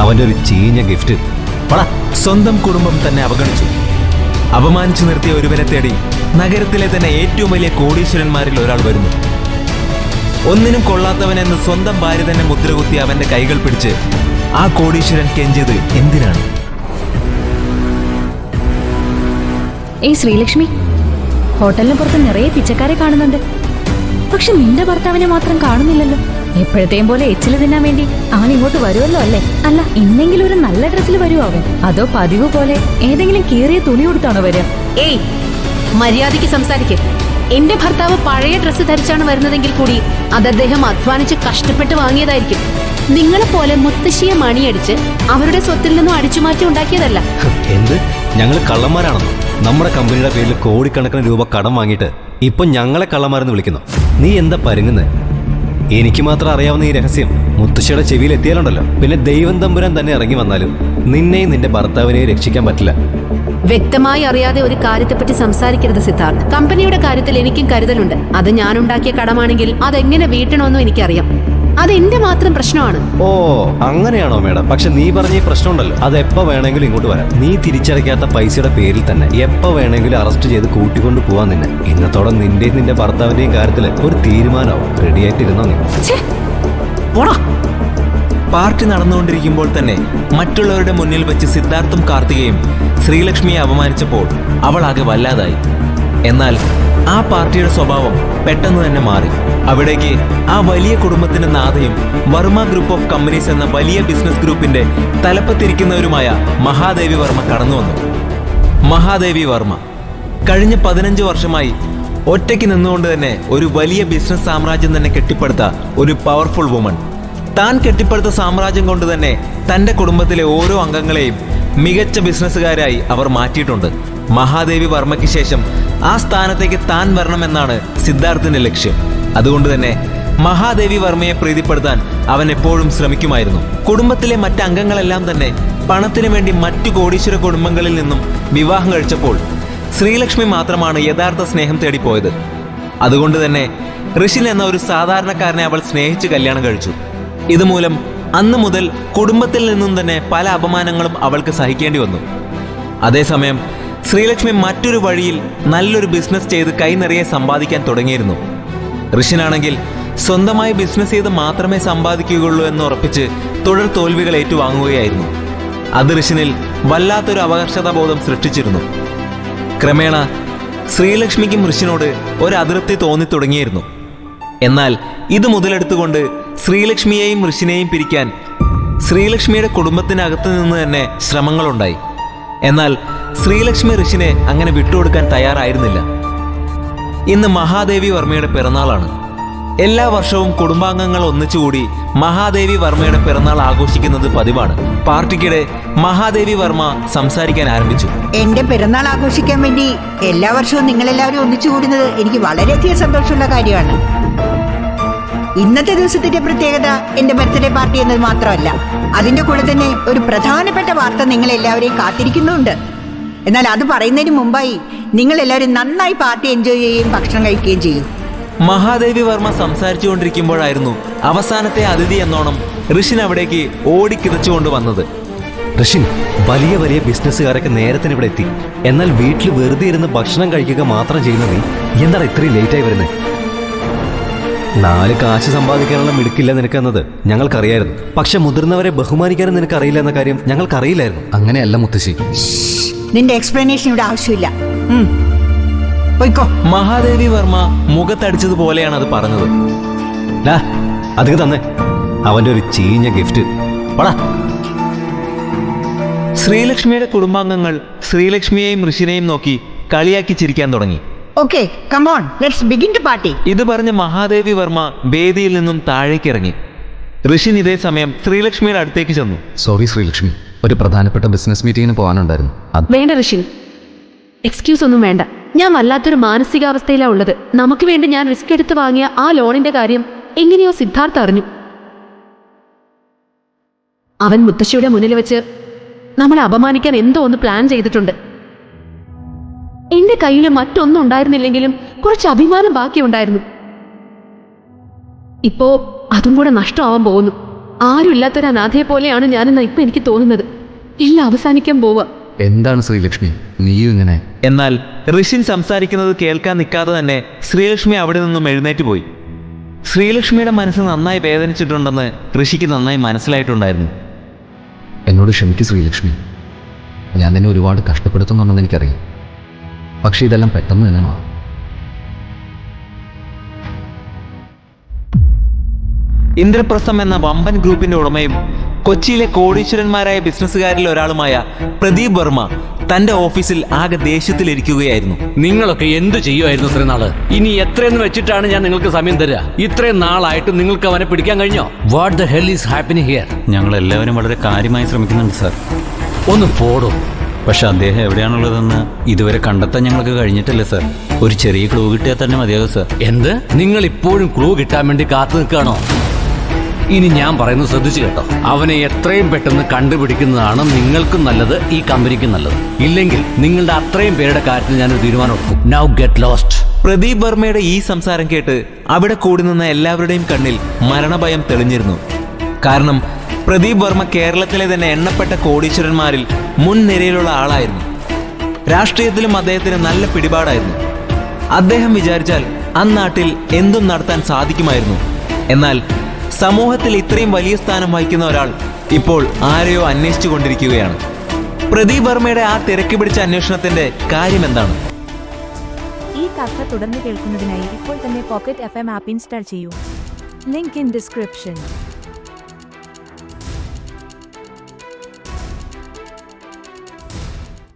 അവന്റെ ഒരു ചീഞ്ഞ ഗിഫ്റ്റ്. പട സ്വന്തം കുടുംബം തന്നെ അവഗണിച്ചു. അപമാനിച്ചു നിർത്തിയ ഒരുവനെ തേടി നഗരത്തിലെ തന്നെ ഏറ്റവും വലിയ കോടീശ്വരന്മാരിൽ ഒരാൾ വരുന്നു. ഒന്നിനും കൊള്ളാത്തവനെന്ന് സ്വന്തം ഭാര്യ തന്നെ മുദ്രകുത്തി അവന്റെ കൈകൾ പിടിച്ച് ആ കോടീശ്വരൻ കെഞ്ചത് എന്തിനാണ്? ഏയ് ശ്രീലക്ഷ്മി ഹോട്ടലിന് പുറത്ത് നിറയെ പിച്ചക്കാരെ കാണുന്നുണ്ട്. പക്ഷെ നിന്റെ ഭർത്താവിനെ മാത്രം കാണുന്നില്ലല്ലോ. എപ്പോഴത്തെയും പോലെ എച്ചിൽ തിന്നാൻ വേണ്ടി അവൻ ഇങ്ങോട്ട് വരുമല്ലോ അല്ലേ? അല്ല ഇന്നെങ്കിലും ഒരു നല്ല ഡ്രസ്സിൽ വരുമോ അവൻ? അതോ പതിവ് പോലെ ഏതെങ്കിലും കീറിയ തുണി കൊടുത്താണോ വരിക? ഏയ് മര്യാദയ്ക്ക് സംസാരിക്കേ. എന്റെ ഭർത്താവ് പഴയ ഡ്രസ്സ് ധരിച്ചാണ് വരുന്നതെങ്കിൽ കൂടി അത് അദ്ദേഹം അധ്വാനിച്ച് കഷ്ടപ്പെട്ട് വാങ്ങിയതായിരിക്കും. നിങ്ങളെ പോലെ മുത്തശ്ശിയെ മണിയടിച്ച് അവരുടെ സ്വത്തിൽ നിന്നും അടിച്ചുമാറ്റി ഉണ്ടാക്കിയതല്ല. എന്ത്? ഞങ്ങൾ കള്ളന്മാരാണെന്നോ? നമ്മുടെ കമ്പനിയുടെ പേരിൽ കോടിക്കണക്കിന് രൂപ കടം വാങ്ങിയിട്ട് ഇപ്പൊ ഞങ്ങളെ കള്ളമാരെന്ന് വിളിക്കുന്നു. നീ എന്താ പരുങ്ങുന്നത് എനിക്ക് മാത്രം അറിയാവുന്ന ഈ രഹസ്യം മുത്തശ്ശിയുടെ ചെവിയിൽ എത്തിയാലുണ്ടല്ലോ. പിന്നെ ദൈവം തമ്പുരാൻ തന്നെ ഇറങ്ങി വന്നാലും നിന്നെയും നിന്റെ ഭർത്താവിനെയും രക്ഷിക്കാൻ പറ്റില്ല. വ്യക്തമായി അറിയാതെ ഒരു കാര്യത്തെപ്പറ്റി സംസാരിക്കരുത് സിദ്ധാർത്ഥ്. കമ്പനിയുടെ കാര്യത്തിൽ എനിക്കും കരുതലുണ്ട്. അത് ഞാനുണ്ടാക്കിയ കടമാണെങ്കിൽ അതെങ്ങനെ വീട്ടണമെന്നും എനിക്കറിയാം. അത് എന്റെ മാത്രം പ്രശ്നമാണ്. ഓ അങ്ങനെയാണോ മേഡം? പക്ഷെ നീ പറഞ്ഞ ഈ പ്രശ്നമുണ്ടല്ലോ. അത് എപ്പോ വേണമെങ്കിലും ഇങ്ങോട്ട് വരാം. നീ തിരിച്ചടയ്ക്കാത്ത പൈസയുടെ പേരിൽ തന്നെ എപ്പോ വേണമെങ്കിലും അറസ്റ്റ് ചെയ്ത് കൂട്ടിക്കൊണ്ട് പോവാൻ നിന്നെ. ഇന്നത്തോടെ നിന്റെയും നിന്റെ ഭർത്താവിന്റെയും കാര്യത്തിൽ ഒരു തീരുമാനമാവും. റെഡിയായിട്ടിരുന്നോ നീ? പോടാ. പാർട്ടി നടന്നുകൊണ്ടിരിക്കുമ്പോൾ തന്നെ മറ്റുള്ളവരുടെ മുന്നിൽ വെച്ച് സിദ്ധാർത്ഥും കാർത്തികയും ശ്രീലക്ഷ്മിയെ അപമാനിച്ചപ്പോൾ അവൾ ആകെ വല്ലാതായി. എന്നാൽ ആ പാർട്ടിയുടെ സ്വഭാവം പെട്ടെന്ന് തന്നെ മാറി. അവിടേക്ക് ആ വലിയ കുടുംബത്തിന്റെ നാഥയും വർമ്മ ഗ്രൂപ്പ് ഓഫ് കമ്പനീസ് എന്ന വലിയ ബിസിനസ് ഗ്രൂപ്പിന്റെ തലപ്പത്തിരിക്കുന്നവരുമായ മഹാദേവി വർമ്മ കടന്നു വന്നു. മഹാദേവി വർമ്മ കഴിഞ്ഞ പതിനഞ്ച് വർഷമായി ഒറ്റയ്ക്ക് നിന്നുകൊണ്ട് തന്നെ ഒരു വലിയ ബിസിനസ് സാമ്രാജ്യം തന്നെ കെട്ടിപ്പടുത്ത ഒരു പവർഫുൾ വുമൺ താൻ കെട്ടിപ്പടുത്ത സാമ്രാജ്യം കൊണ്ട് തന്നെ തന്റെ കുടുംബത്തിലെ ഓരോ അംഗങ്ങളെയും മികച്ച ബിസിനസ്സുകാരായി അവർ മാറ്റിയിട്ടുണ്ട്. മഹാദേവി വർമ്മയ്ക്ക് ശേഷം ആ സ്ഥാനത്തേക്ക് താൻ വരണമെന്നാണ് സിദ്ധാർത്ഥിന്റെ ലക്ഷ്യം. അതുകൊണ്ട് തന്നെ മഹാദേവി വർമ്മയെ പ്രീതിപ്പെടുത്താൻ അവൻ എപ്പോഴും ശ്രമിക്കുമായിരുന്നു. കുടുംബത്തിലെ മറ്റ് അംഗങ്ങളെല്ലാം തന്നെ പണത്തിനു വേണ്ടി മറ്റു കോടീശ്വര കുടുംബങ്ങളിൽ നിന്നും വിവാഹം കഴിച്ചപ്പോൾ ശ്രീലക്ഷ്മി മാത്രമാണ് യഥാർത്ഥ സ്നേഹം തേടിപ്പോയത്. അതുകൊണ്ട് തന്നെ ഋഷിൻ എന്ന ഒരു സാധാരണക്കാരനെ അവൾ സ്നേഹിച്ച് കല്യാണം കഴിച്ചു. ഇതുമൂലം അന്നു മുതൽ കുടുംബത്തിൽ നിന്നും തന്നെ പല അപമാനങ്ങളും അവൾക്ക് സഹിക്കേണ്ടി വന്നു. അതേസമയം ശ്രീലക്ഷ്മി മറ്റൊരു വഴിയിൽ നല്ലൊരു ബിസിനസ് ചെയ്ത് കൈനിറയെ സമ്പാദിക്കാൻ തുടങ്ങിയിരുന്നു. ഋഷിനാണെങ്കിൽ സ്വന്തമായി ബിസിനസ് ചെയ്ത് മാത്രമേ സമ്പാദിക്കുകയുള്ളൂ എന്ന് ഉറപ്പിച്ച് തുടർ തോൽവികൾ ഏറ്റുവാങ്ങുകയായിരുന്നു. അത് ഋഷിനിൽ വല്ലാത്തൊരു അപകർഷതാബോധം സൃഷ്ടിച്ചിരുന്നു. ക്രമേണ ശ്രീലക്ഷ്മിക്കും ഋഷിനോട് ഒരു അതിർത്തി തോന്നി തുടങ്ങിയിരുന്നു എന്നാൽ ഇത് മുതലെടുത്തുകൊണ്ട് ശ്രീലക്ഷ്മിയെയും ഋഷിനെയും പിരിക്കാൻ ശ്രീലക്ഷ്മിയുടെ കുടുംബത്തിനകത്ത് നിന്ന് തന്നെ ശ്രമങ്ങളുണ്ടായി. എന്നാൽ ശ്രീലക്ഷ്മി ഋഷിനെ അങ്ങനെ വിട്ടുകൊടുക്കാൻ തയ്യാറായിരുന്നില്ല. ഇന്ന് മഹാദേവി വർമ്മയുടെ പിറന്നാളാണ്. എല്ലാ വർഷവും കുടുംബാംഗങ്ങൾ ഒന്നിച്ചുകൂടി മഹാദേവി വർമ്മയുടെ പിറന്നാൾ ആഘോഷിക്കുന്നത് പതിവാണ്. പാർട്ടിക്കിടെ മഹാദേവി വർമ്മ സംസാരിക്കാൻ ആരംഭിച്ചു. എന്റെ പിറന്നാൾ ആഘോഷിക്കാൻ വേണ്ടി എല്ലാ വർഷവും നിങ്ങളെല്ലാവരും ഒന്നിച്ചു കൂടുന്നത് എനിക്ക് വളരെയധികം സന്തോഷമുള്ള കാര്യമാണ്. ഇന്നത്തെ ദിവസത്തിന്റെ പ്രത്യേകത എന്റെ ബർത്ത്ഡേ പാർട്ടി എന്നത് മാത്രമല്ല അതിന്റെ കൂടെ തന്നെ ഒരു പ്രധാനപ്പെട്ട വാർത്ത നിങ്ങൾ എല്ലാവരെയും കാത്തിരിക്കുന്നുണ്ട്. എന്നാൽ അത് പറയുന്നതിന് മുമ്പായി നിങ്ങൾ എല്ലാവരും നന്നായി പാർട്ടി എൻജോയ് ചെയ്യുകയും ഭക്ഷണം കഴിക്കുകയും ചെയ്യും. മഹാദേവി വർമ്മ സംസാരിച്ചുകൊണ്ടിരിക്കുമ്പോഴായിരുന്നു അവസാനത്തെ അതിഥി എന്നോണം ഋഷിൻ അവിടേക്ക് ഓടിക്കിതച്ചുകൊണ്ട് വന്നത്. ഋഷിൻ വലിയ വലിയ ബിസിനസ്സുകാരൊക്കെ നേരത്തിന് ഇവിടെ എത്തി. എന്നാൽ വീട്ടിൽ വെറുതെ ഇരുന്ന് ഭക്ഷണം കഴിക്കുക മാത്രം ചെയ്യുന്ന നീ എന്താണ് ഇത്രയും ലേറ്റായി വരുന്നത് നാല് കാശ് സമ്പാദിക്കാനുള്ള മിടുക്കില്ല നിനക്കെന്നത് ഞങ്ങൾക്കറിയായിരുന്നു. പക്ഷെ മുതിർന്നവരെ ബഹുമാനിക്കാനും നിനക്കറിയില്ല എന്ന കാര്യം ഞങ്ങൾക്കറിയില്ലായിരുന്നു. അങ്ങനെയല്ല മുത്തശ്ശി. നിന്റെ എക്സ്പ്ലനേഷൻ ഇവിടെ ആവശ്യമില്ല. മഹാദേവി വർമ്മ മുഖത്തടിച്ചത് പോലെയാണ് അത് പറഞ്ഞത്. ലാ അധികം തന്നെ. അവന്റെ ഒരു ചീഞ്ഞ ഗിഫ്റ്റ് പടാ. ശ്രീലക്ഷ്മിയുടെ കുടുംബാംഗങ്ങൾ ശ്രീലക്ഷ്മിയെയും ഋഷിനെയും നോക്കി കളിയാക്കി ചിരിക്കാൻ തുടങ്ങി. Okay come on let's begin to party ഇത് പറഞ്ഞ മഹാദേവി വർമ്മ വേദിയിൽ നിന്നും താഴേക്ക് ഇറങ്ങി ഋഷി ഇതേ സമയം ശ്രീലക്ഷ്മിയുടെ അടുത്തേക്ക് ചെന്നു. സോറി ശ്രീലക്ഷ്മി ഒരു പ്രധാനപ്പെട്ട ബിസിനസ് മീറ്റിംഗിന് പോകാനുണ്ടായിരുന്നു. വേണ്ട ഋഷിൻ എക്സ്ക്യൂസ് ഒന്നും വേണ്ട. ഞാൻ വല്ലാത്തൊരു മാനസികാവസ്ഥയിലാണ് ഉള്ളത്. നമുക്ക് വേണ്ടി ഞാൻ റിസ്ക് എടുത്ത് വാങ്ങിയ ആ ലോണിന്റെ കാര്യം എങ്ങനെയോ സിദ്ധാർത്ഥ അറിഞ്ഞു. അവൻ മുത്തശ്ശിയുടെ മുന്നിൽ വെച്ച് നമ്മളെ അപമാനിക്കാൻ എന്തോ ഒന്ന് പ്ലാൻ ചെയ്തിട്ടുണ്ട്. എന്റെ കയ്യിൽ മറ്റൊന്നും ഉണ്ടായിരുന്നില്ലെങ്കിലും കുറച്ച് അഭിമാനം ബാക്കിയുണ്ടായിരുന്നു. ഇപ്പോ അതും കൂടെ നഷ്ടമാവാൻ പോകുന്നു. ആരുമില്ലാത്തൊരു അനാഥയെ പോലെയാണ് ഞാനെന്നാ ഇപ്പൊ എനിക്ക് തോന്നുന്നത്. ഇല്ല അവസാനിക്കാൻ പോവാ. എന്താണ് ശ്രീലക്ഷ്മി? നീയും ഇങ്ങനെ? എന്നാൽ ഋഷിൻ സംസാരിക്കുന്നത് കേൾക്കാൻ നിൽക്കാതെ തന്നെ ശ്രീലക്ഷ്മി അവിടെ നിന്നും എഴുന്നേറ്റ് പോയി. ശ്രീലക്ഷ്മിയുടെ മനസ്സ് നന്നായി വേദനിച്ചിട്ടുണ്ടെന്ന് ഋഷിക്ക് നന്നായി മനസ്സിലായിട്ടുണ്ടായിരുന്നു. എന്നോട് ക്ഷമിക്കൂ ശ്രീലക്ഷ്മി. ഞാൻ നിന്നെ ഒരുപാട് കഷ്ടപ്പെടുത്തുന്നുണ്ടെന്ന് എനിക്കറിയാം. പക്ഷേ ഇതെല്ലാം പെട്ടെന്ന് തന്നെ മാറും. ഇന്ദ്രപ്രസ്ഥം എന്ന വമ്പൻ ഗ്രൂപ്പിന്റെ ഉടമയും കൊച്ചിയിലെ കോടീശ്വരന്മാരായ ബിസിനസ്സുകാരിൽ ഒരാളുമായ പ്രദീപ് വർമ്മ തന്റെ ഓഫീസിൽ ആകെ ദേഷ്യത്തിലിരിക്കുകയായിരുന്നു. നിങ്ങളൊക്കെ എന്ത് ചെയ്യുമായിരുന്നു ഇത്രയും നാൾ? ഇനി എത്രയെന്ന് വെച്ചിട്ടാണ് ഞാൻ നിങ്ങൾക്ക് സമയം തരിക? ഇത്രയും നാളായിട്ട് നിങ്ങൾക്ക് അവനെ പിടിക്കാൻ കഴിഞ്ഞോ? What the hell is happening here ഞങ്ങൾ എല്ലാവരും വളരെ കാര്യമായി ശ്രമിക്കുന്നുണ്ട് സാർ ഒന്ന് പോടും. പക്ഷെ അദ്ദേഹം എവിടെയാണുള്ളതെന്ന് ഇതുവരെ കണ്ടെത്താൻ ഞങ്ങൾക്ക് കഴിഞ്ഞിട്ടില്ല സാർ ഒരു ചെറിയ ക്ലൂ കിട്ടിയാൽ തന്നെ മതിയാകും സാർ എന്ത്? നിങ്ങൾ ഇപ്പോഴും ക്ലൂ കിട്ടാൻ വേണ്ടി കാത്തു നിൽക്കുകയാണോ? ഇനി ഞാൻ പറയുന്നത് ശ്രദ്ധിച്ചു കേട്ടോ. അവനെ എത്രയും പെട്ടെന്ന് കണ്ടുപിടിക്കുന്നതാണ് നിങ്ങൾക്കും നല്ലത് ഈ കമ്പനിക്കും നല്ലത്. ഇല്ലെങ്കിൽ നിങ്ങളുടെ അത്രയും പേരുടെ കാര്യത്തിൽ ഞാനൊരു തീരുമാനം എടുക്കും. നൗ ഗെറ്റ് ലോസ്റ്റ് പ്രദീപ് വർമ്മയുടെ ഈ സംസാരം കേട്ട് അവിടെ കൂടി നിന്ന എല്ലാവരുടെയും കണ്ണിൽ മരണഭയം തെളിഞ്ഞിരുന്നു. കാരണം പ്രദീപ് വർമ്മ കേരളത്തിലെ തന്നെ എണ്ണപ്പെട്ട കോടീശ്വരന്മാരിൽ മുൻനിരയിലുള്ള ആളായിരുന്നു. രാഷ്ട്രീയത്തിലും അദ്ദേഹത്തിന് നല്ല പിടിപാടായിരുന്നു. അദ്ദേഹം വിചാരിച്ചാൽ അന്നാട്ടിൽ എന്തും നടത്താൻ സാധിക്കുമായിരുന്നു. എന്നാൽ സമൂഹത്തിൽ ഇത്രയും വലിയ സ്ഥാനം വഹിക്കുന്ന ഒരാൾ ഇപ്പോൾ ആരെയോ അന്വേഷിച്ചു കൊണ്ടിരിക്കുകയാണ് പ്രദീപ് വർമ്മയുടെ ആ തിരക്ക് പിടിച്ച അന്വേഷണത്തിന്റെ കാര്യം എന്താണ്? ഈ കഥ തുടർന്ന് കേൾക്കുന്നതിനായി ഇപ്പോൾ തന്നെ pocket F M app install ചെയ്യൂ. Link in description.